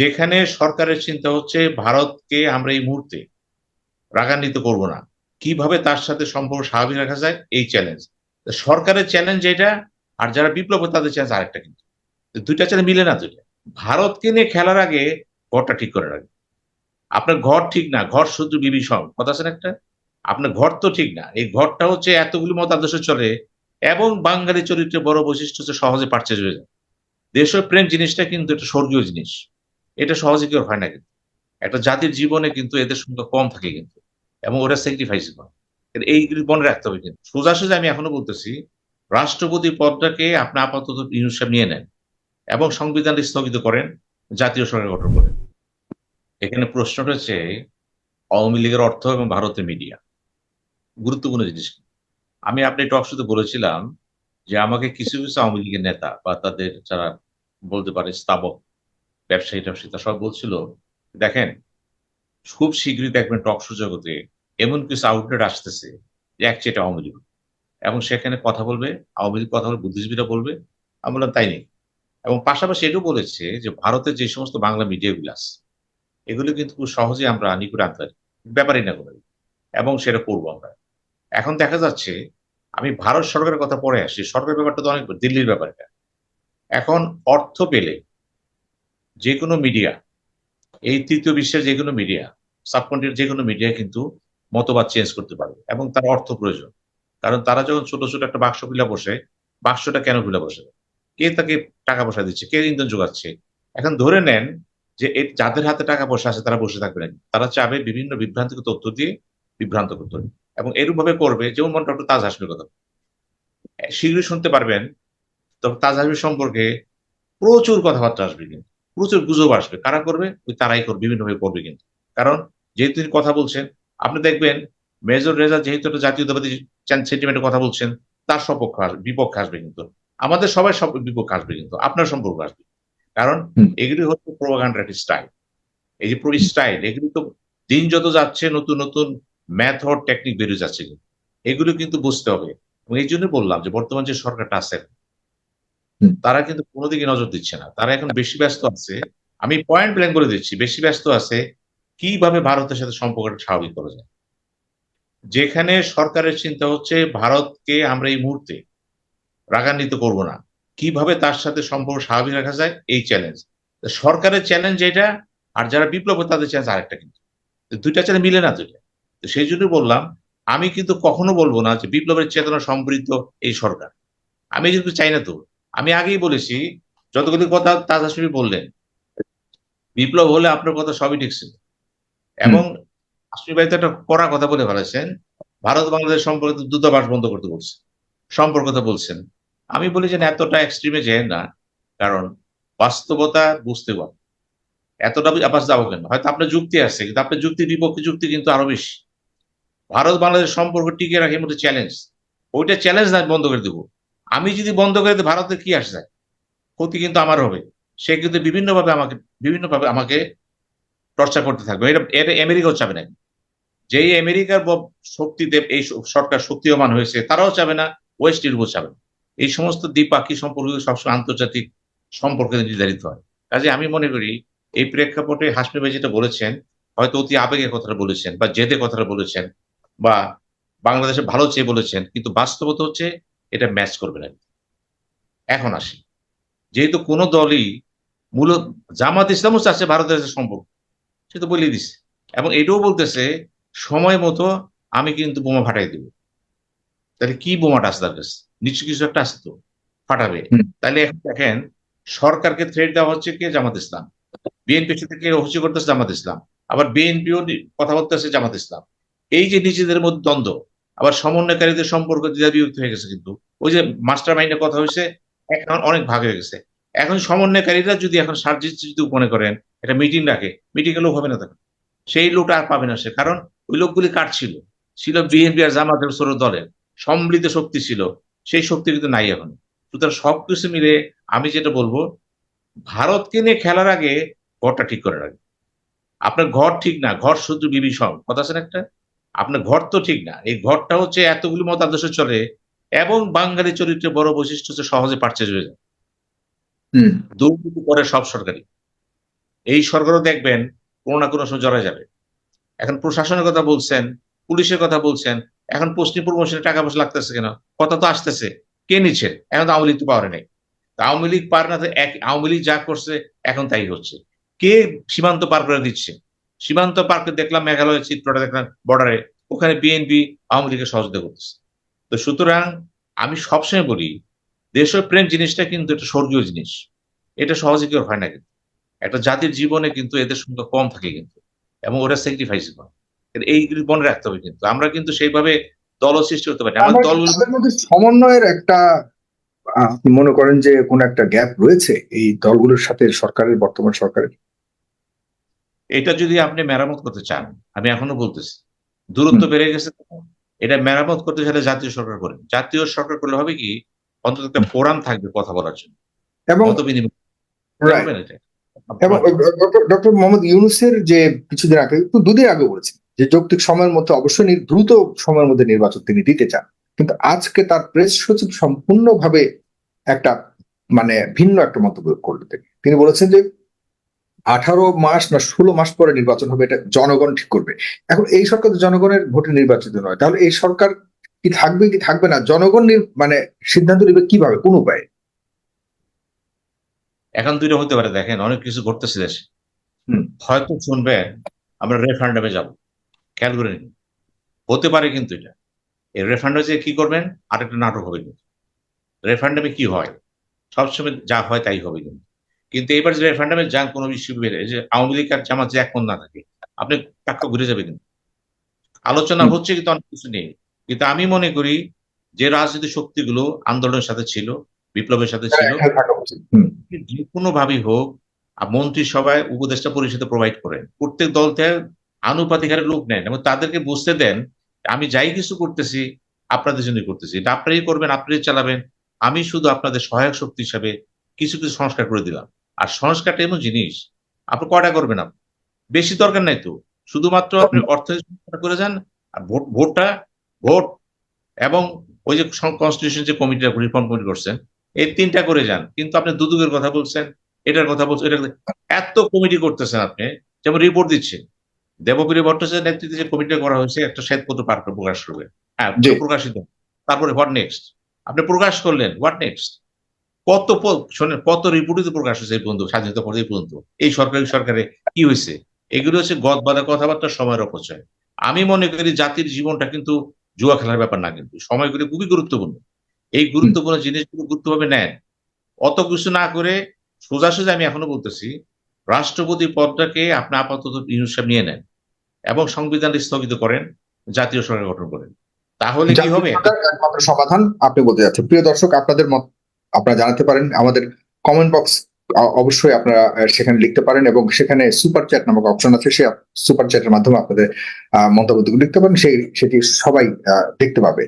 যেখানে সরকারের চিন্তা হচ্ছে ভারতকে আমরা এই মুহূর্তে রাগান্বিত করব না। কীভাবে তার সাথে সম্পর্ক স্বাভাবিক রাখা যায়, এই চ্যালেঞ্জ সরকারের চ্যালেঞ্জ এটা, আর যারা বিপ্লব তাদের চ্যালেঞ্জ আরেকটা কিন্তু। দুইটা চ্যালেঞ্জ মিলে না দুইটা। ভারতকে নিয়ে খেলার আগে ঘরটা ঠিক করার আগে আপনার ঘর ঠিক না, ঘর শুধু সং কথা আছেন একটা? আপনার ঘর তো ঠিক না। এই ঘরটা হচ্ছে এতগুলি মতাদর্শ চলে, এবং বাঙালি চরিত্রে বড় বৈশিষ্ট্য হচ্ছে সহজে পারচেজ হয়ে যায়। দেশপ্রেম জিনিসটা কিন্তু একটা স্বর্গীয় জিনিস। এটা সহজে কেউ হয় না কিন্তু? একটা জাতির জীবনে কিন্তু এদের সংখ্যা কম থাকে কিন্তু, এবং ওরা স্যাক্রিফাইস করে। এইগুলি মনে রাখতে হবে কিন্তু। সোজা সোজা আমি এখনও বলতেছি, রাষ্ট্রপতি পদটাকে আপনি আপাতত ইউনুস নিয়ে নেন এবং সংবিধান স্থগিত করেন, জাতীয় সরকার গঠন করেন। এখানে প্রশ্নটা হচ্ছে, আওয়ামী লীগের অর্থ এবং ভারতের মিডিয়া গুরুত্বপূর্ণ জিনিস। আমি আপনি টক শুধু বলেছিলাম যে আমাকে কিছু কিছু আওয়ামী লীগের নেতা বা তাদের যারা বলতে পারে স্থাবক ব্যবসায়ী ট্যাবসায়ী সব বলছিল, দেখেন, খুব শীঘ্রই দেখবেন টক শো জগতে এমন কিছু আউটলেট আসতেছে যে এক চেটে আওয়ামী লীগ। এবং সেখানে কথা বলবে, আওয়ামী লীগ কথা বলবে, বুদ্ধিজীবীরা বলবে। আমি বললাম, তাই নেই এবং পাশাপাশি এটাও বলেছে যে ভারতের যে সমস্ত বাংলা মিডিয়াগুলো আছে, এগুলো কিন্তু খুব সহজে আমরা নিকুট আনতে পারি। ব্যাপারই না কোনো এবং সেটা করব আমরা। এখন দেখা যাচ্ছে, আমি ভারত সরকারের কথা পরে আসি সরকারের ব্যাপারটা তো অনেক দিল্লির ব্যাপারটা এখন অর্থ পেলে যে কোনো মিডিয়া এই তৃতীয় বিশ্বের যে কোনো মিডিয়া সাবকন্টিনেন্ট যে কোনো মিডিয়া কিন্তু মতবাদ চেঞ্জ করতে পারবে এবং তার অর্থ প্রয়োজন। কারণ তারা যখন ছোট ছোট একটা বাক্স খুলে বসে, বাক্সটা কেন খুলে বসে? কে তাকে টাকা পয়সা দিচ্ছে? কে ইন্ধন যোগাচ্ছে? এখন ধরে নেন যে যাদের হাতে টাকা পয়সা আছে তারা বসে থাকবে না। তারা চাবে বিভিন্ন বিভ্রান্তিক তথ্য দিয়ে বিভ্রান্ত করতে হবে। এবং এরূপ ভাবে করবে, যেমন মনে ডক্টর তাজ হাসমির কথা। শীঘ্রই শুনতে পারবেন তবে তাজ হাসমির সম্পর্কে প্রচুর কথাবার্তা আসবে কিন্তু। প্রচুর গুজব আসবে। কারা করবে? ওই তারাই করবে বিভিন্নভাবে করবে কিন্তু। কারণ যেহেতু তিনি কথা বলছেন আপনি দেখবেন মেজর রেজা যেহেতু একটা জাতীয়তাবাদী সেন্টিমেন্টের কথা বলছেন তার সপক্ষে আসবে বিপক্ষে আসবে কিন্তু। আমাদের সবাই সব বিপক্ষে আসবে কিন্তু আপনার সম্পর্ক আসবে। কারণ এগুলি হচ্ছে প্রোপাগান্ডার একটি স্টাইল এই যে পুরো স্টাইল এগুলি তো দিন যত যাচ্ছে নতুন নতুন ম্যাথড টেকনিক বেরিয়ে যাচ্ছে কিন্তু। এগুলো কিন্তু বুঝতে হবে। এবং এই জন্য বললাম যে বর্তমান যে সরকারটা আছে তারা কিন্তু কোনো দিকে নজর দিচ্ছে না। তারা এখন বেশি ব্যস্ত আছে। আমি পয়েন্ট প্ল্যান করে দিচ্ছি, বেশি ব্যস্ত আছে কীভাবে ভারতের সাথে সম্পর্কটা স্বাভাবিক করা যায়? যেখানে সরকারের চিন্তা হচ্ছে, ভারতকে আমরা এই মুহূর্তে রাগান্বিত করব না। কীভাবে তার সাথে সম্পর্ক স্বাভাবিক রাখা যায়? এই চ্যালেঞ্জ সরকারের চ্যালেঞ্জ এটা, আর যারা বিপ্লব, তাদের চ্যালেঞ্জ আরেকটা কিন্তু। দুইটা চ্যালেঞ্জ মিলে না দুইটা। তো সেই জন্য বললাম, আমি কিন্তু কখনো বলব না যে বিপ্লবের চেতনা সমৃদ্ধ এই সরকার। আমি কিন্তু চাই না তো আমি আগেই বলেছি যতগুলি কথা তাজ হাসমি বললেন বিপ্লব হলে আপনার কথা সবই ঠিক ছিল। এবং হাসমি ভাই তো একটা কড়া কথা বলে ফেলেছেন ভারত বাংলাদেশ সম্পর্কে দূতাবাস বন্ধ করতে বলছে সম্পর্কতা বলছেন। আমি বলি যে এতটা এক্সট্রিমে যেন না কারণ বাস্তবতা বুঝতে পার এতটা আবার যাব কেন? হয়তো আপনার যুক্তি আছে কিন্তু আপনার যুক্তির বিপক্ষে যুক্তি কিন্তু আরও বেশি। ভারত বাংলাদেশ সম্পর্ক টিকে রাখে মধ্যে চ্যালেঞ্জ ওইটা চ্যালেঞ্জ না বন্ধ করে দেবো। আমি যদি বন্ধ করে দিই, ভারতে কি আসে? যায় ক্ষতি কিন্তু আমার হবে। সে কিন্তু বিভিন্নভাবে আমাকে বিভিন্নভাবে আমাকে চর্চা করতে থাকবে। এটা এটা আমেরিকাও চাবে না। যেই আমেরিকার শক্তিতে এই সরকার শক্তিমান হয়েছে, তারাও চাবে না, ওয়েস্ট ইউরোপও চাবে না। এই সমস্ত দ্বিপাক্ষিক সম্পর্ক সবসময় আন্তর্জাতিক সম্পর্কে নির্ধারিত হয়। কাজে আমি মনে করি, এই প্রেক্ষাপটে হাসমি ভাই যেটা বলেছেন, হয়তো অতি আবেগের কথাটা বলেছেন বা জেদে কথাটা বলেছেন বা বাংলাদেশে ভালো চেয়ে বলেছেন, কিন্তু বাস্তবতা হচ্ছে এটা ম্যাচ করবে না এখন আসি। যেহেতু কোনো দলই মূলত জামাত ইসলামও চাচ্ছে ভারতের সম্পর্ক সে তো বলিয়ে দিচ্ছে এবং এটাও বলতেছে সময় মতো আমি কিন্তু বোমা ফাটাই দেব। তাহলে কি বোমাটা আসে তার কাছে নিশ্চয় কিছু একটা আসতো ফাটাবে। তাহলে এখন দেখেন সরকারকে থ্রেট দেওয়া হচ্ছে কে? জামাত ইসলাম। বিএনপি থেকে হচ্ছে করতেছে? জামাত ইসলাম। আবার বিএনপিও কথা বলতেছে জামাত ইসলাম। এই যে নিজেদের মধ্যে দ্বন্দ্ব আবার সমন্বয়কারীদের সম্পর্ক দ্বিধাবিভক্ত হয়ে গেছে কিন্তু। ওই যে মাস্টার মাইন্ডের কথা হয়েছে এখন অনেক ভাগ হয়ে গেছে। এখন সমন্বয়কারীরা যদি এখন সার্জিত যদি মনে করেন, একটা মিটিং রাখে মিটিং এ লোক হবে না তখন। সেই লোকটা আর পাবে না সে, কারণ ওই লোকগুলি কাটছিল ছিল। বিএনপি আর জামাতের দলের। সম্মিলিত শক্তি ছিল। সেই শক্তি কিন্তু নাই এখন। সুতরাং সবকিছু মিলে আমি যেটা বলব, ভারতকে নিয়ে খেলার আগে ঘরটা ঠিক করার আগে। আপনার ঘর ঠিক না, ঘর শুধু সং কথা আছেন একটা? আপনার ঘর তো ঠিক না। এই ঘরটা হচ্ছে এতগুলি মতাদর্শে চলে এবং বাঙালি চরিত্রে বড় বৈশিষ্ট্য হচ্ছে সহজে পারচেজ হয়ে যায়। দুর্নীতি করে সব সরকারি। এই সরকারও দেখবেন কোনো না কোনো সময় জড়া যাবে। এখন প্রশাসনের কথা বলছেন পুলিশের কথা বলছেন এখন পশ্চিম প্রমোশনে টাকা পয়সা লাগতেছে কেন? কথা তো আসতেছে। কে নিচ্ছে? এখন তো আওয়ামী লীগ তো পাওয়ারে নেই। আওয়ামী লীগ পার না তো এক আওয়ামী লীগ যা করছে এখন তাই হচ্ছে। কে সীমান্ত পার করে দিচ্ছে? সীমান্ত পার করে দেখলাম মেঘালয়ের চিত্রটা দেখলাম বর্ডারে ওখানে বিএনপি আওয়ামী লীগের সহযোগিতা করতেছে। তো সুতরাং আমি সবসময় বলি দেশপ্রেম জিনিসটা কিন্তু একটা স্বর্গীয় জিনিস। এটা সহজে কেউ হয় না কিন্তু। একটা জাতির জীবনে কিন্তু এদের সংখ্যা কম থাকে কিন্তু এবং ওরা স্যাক্রিফাইস করে। এইগুলি মনে রাখতে হবে কিন্তু। আমরা কিন্তু সেইভাবে দল সৃষ্টি করতে পারি। আমাদের আমার দলগুলো মধ্যে সমন্বয়ের একটা আপনি মনে করেন যে কোন একটা গ্যাপ রয়েছে এই দলগুলোর সাথে সরকারের বর্তমান সরকারের? এটা যদি আপনি মেরামত করতে চান আমি এখনও বলতেছি দূরত্ব বেড়ে গেছে এটা মেরামত করতে চাইলে জাতীয় সরকার করেন জাতীয় সরকার করলে হবে কি অন্তত একটা ফোরাম থাকবে কথা বলার জন্য। এবং ডক্টর মোহাম্মদ ইউনুসের যে কিছুদিন আগে একটু দুদিন আগে বলেছেন যে যৌক্তিক সময়ের মধ্যে অবশ্যই দ্রুত সময়ের মধ্যে নির্বাচন তিনি দিতে চান। কিন্তু আজকে তার প্রেস সচিব সম্পূর্ণভাবে একটা মানে ভিন্ন একটা মন্তব্য করলেন তিনি বলেছেন যে আঠারো মাস না ষোলো মাস পরে নির্বাচন হবে এটা জনগণ ঠিক করবে। এখন এই সরকার তো জনগণের ভোটে নির্বাচিত নয়। তাহলে এই সরকার কি থাকবে কি থাকবে না? জনগণ মানে সিদ্ধান্ত নেবে কীভাবে কোন উপায়ে? এখন দুইটা হতে পারে দেখেন অনেক কিছু ঘটতেছে দেশে। হুম। হয়তো শুনবে আমরা রেফারেন্ডামে যাব। খেয়াল করে নিন। হতে পারে কিন্তু এটা। এই রেফারেন্ডামে যে কি করবেন আর একটা নাটক হবে কিন্তু। রেফারেন্ডামে কি হয়? সবসময় যা হয় তাই হবে কিন্তু। কিন্তু এবার যে রেফারেন্ডামে যান কোনো ইস্যু বেড়ে যে আওয়ামী লীগ আর জামাত যে একমত না থাকে আপনি টাক্কা ঘুরে যাবে কিন্তু আলোচনা হচ্ছে কিন্তু অনেক কিছু নেই কিন্তু আমি মনে করি যে রাজনৈতিক শক্তিগুলো আন্দোলনের সাথে ছিল বিপ্লবের সাথে ছিল। এখানে থাকা উচিত। হুম। যে কোনো ভাবেই হোক আর মন্ত্রিসভায় উপদেষ্টা পরিষদে প্রোভাইড করেন প্রত্যেক দল থেকে আনুপাতিক হারে লোক নেন এবং তাদেরকে বুঝতে দেন আমি যাই কিছু করতেছি আপনাদের জন্য করতেছি। এটা আপনারাই করবেন আপনারাই চালাবেন। আমি শুধু আপনাদের সহায়ক শক্তি হিসাবে কিছু কিছু সংস্কার করে দিলাম। আর সংস্কারটা এমন জিনিস আপনি কয়টা করবেন আপনি? বেশি দরকার নাই তো। শুধুমাত্র আপনি অর্থনৈতিক করে যান আর ভোট ভোটটা ভোট এবং ওই যে কনস্টিটিউশন যে কমিটিটা রিফর্ম কমিটি করছেন এই তিনটা করে যান। কিন্তু আপনি দুদুকের কথা বলছেন এটার কথা বলছেন এটা এত কমিটি করতেছেন আপনি যেমন রিপোর্ট দিচ্ছেন দেবপ্রিয় ভট্টাচার্যের নেতৃত্বে যে কমিটি করা হয়েছে একটা শ্বেতপত্র করে প্রকাশ করবে। হ্যাঁ প্রকাশিত। তারপরে হোয়াট নেক্সট আপনি প্রকাশ করলেন হোয়াট নেক্সট কত শোনেন কত রিপোর্টই তো প্রকাশ হয়েছে এই পর্যন্ত স্বাধীনতা পরে এই পর্যন্ত। এই সরকারি সরকারে কি হয়েছে? এগুলো হচ্ছে গদ বাঁধা কথাবার্তা সময়ের অপচয়। আমি মনে করি জাতির জীবনটা কিন্তু জুয়া খেলার ব্যাপার না কিন্তু সময়গুলি খুবই গুরুত্বপূর্ণ। এই গুরুত্বপূর্ণ জিনিসগুলো গুরুত্বভাবে নেন। অত কিছু না করে সোজাসুজি আমি এখনও বলতেছি রাষ্ট্রপতি পদটাকে আপনি আপাতত ইউনুস নিয়ে নেন এবং সংবিধান স্থগিত করেন জাতীয় সরকার গঠন করেন। তাহলে কি হবে? সমাধান আপনি বলতে যাচ্ছেন। প্রিয় দর্শক আপনাদের মত আপনারা জানাতে পারেন আমাদের কমেন্ট বক্স অবশ্যই আপনারা সেখানে লিখতে পারেন এবং সেখানে সুপার চ্যাট নামক অপশন আছে সে সুপার চ্যাটের মাধ্যমে আপনাদের আহ, মন্তব্যগুলো লিখতে পারেন সেই সেটি সবাই দেখতে পাবে।